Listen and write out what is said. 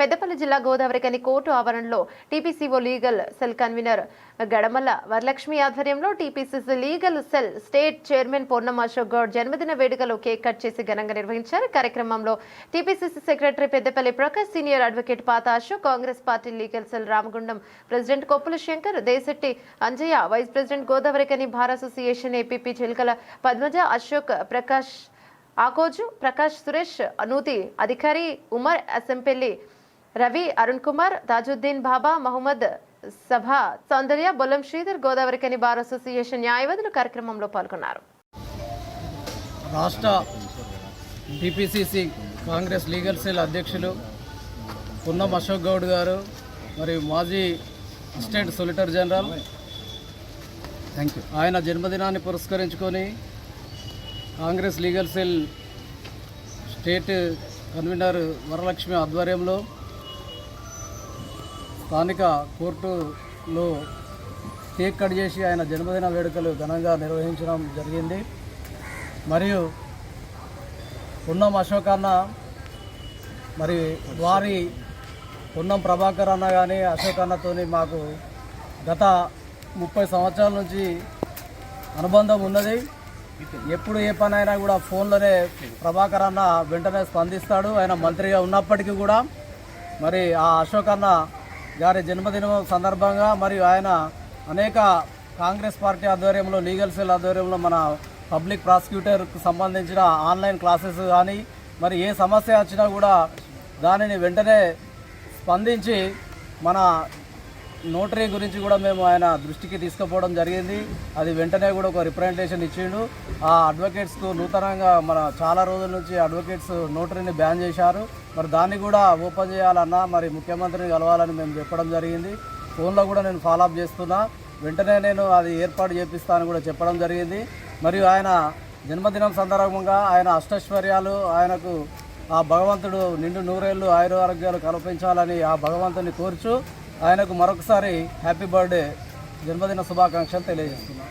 పెద్దపల్లి జిల్లా గోదావరికని కోర్టు ఆవరణలో TPCO legal cell convenor Gadamala Varalakshmi ఆధ్వర్యంలో TPCC legal cell state chairman Purnam Ashok Goud జన్మదిన వేడుకలో కేక్ కట్ చేసి ఘనంగా నిర్వహించారు. కార్యక్రమంలో TPCC secretary Peddapalli Prakash senior advocate Patha Ashok Congress party legal cell Ramagundam president Koppula Shankar Desetti Anjaiah vice president Godavarikhani bar association APP Chilakala Padmaja Ashok Prakash Akoju Prakash Suresh Anuthi Adhikari Umar Asempelli Ravi Arun Kumar Tajuddin Baba Mohammed Sabha Soundarya Bollam Sridhar Godavarikhani bar association న్యాయవాదులు కార్యక్రమంలో పాల్గొన్నారు. రాష్ట్ర TPCC Congress legal cell అధ్యక్షులు పున్నం అశోక్ గౌడ్ గారు మరియు మాజీ assistant solicitor general thank you ఆయన జన్మదినాన్ని పురస్కరించుకొని Congress legal cell state convenor Varalakshmi ఆధ్వర్యంలో స్థానిక కోర్టులో కేక్ కట్ చేసి ఆయన జన్మదిన వేడుకలు ఘనంగా నిర్వహించడం జరిగింది. మరియు పున్నం అశోక్ అన్న మరి వారి పున్నం ప్రభాకర్ అన్న కానీ అశోక్ అన్నతోని మాకు గత ముప్పై సంవత్సరాల నుంచి అనుబంధం ఉన్నది. ఎప్పుడు ఏ పని అయినా కూడా ఫోన్లోనే ప్రభాకర్ అన్న వెంటనే స్పందిస్తాడు. ఆయన మంత్రిగా ఉన్నప్పటికీ కూడా. మరి ఆ అశోక్ అన్న గారి జన్మదినం సందర్భంగా మరియు ఆయన అనేక కాంగ్రెస్ పార్టీ ఆధ్వర్యంలో లీగల్ సెల్ ఆధ్వర్యంలో మన పబ్లిక్ ప్రాసిక్యూటర్కు సంబంధించిన ఆన్లైన్ క్లాసెస్ కానీ మరి ఏ సమస్య వచ్చినా కూడా దానిని వెంటనే స్పందించి మన నోటరీ గురించి కూడా మేము ఆయన దృష్టికి తీసుకుపోవడం జరిగింది. అది వెంటనే కూడా ఒక రిప్రజెంటేషన్ ఇచ్చిండు. ఆ అడ్వకేట్స్కు నూతనంగా మన చాలా రోజుల నుంచి అడ్వకేట్స్ నోటరీని బ్యాన్ చేశారు. మరి దాన్ని కూడా ఓపెన్ చేయాలన్నా మరి ముఖ్యమంత్రిని కలవాలని మేము చెప్పడం జరిగింది. ఫోన్లో కూడా నేను ఫాలో అప్ చేస్తున్నా. వెంటనే నేను అది ఏర్పాటు చేపిస్తానని కూడా చెప్పడం జరిగింది. మరియు ఆయన జన్మదినం సందర్భంగా ఆయన అష్టైశ్వర్యాలు ఆయనకు ఆ భగవంతుడు నిండు నూరేళ్ళు ఆయుర ఆరోగ్యాలు కల్పించాలని ఆ భగవంతుని కోరుచు ఆయనకు మరొకసారి హ్యాపీ బర్త్డే జన్మదిన శుభాకాంక్షలు తెలియజేస్తున్నాను